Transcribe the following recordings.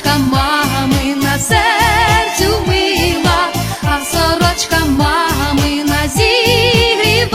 Сорочка мамина серцю мила, а сорочка мамина зігріває,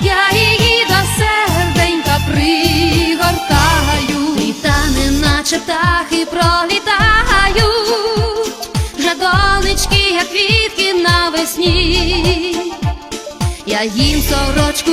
я її до серденька пригортаю, літа неначе птахи пролітають, вже донечки, як квітки навесні. Я їм сорочку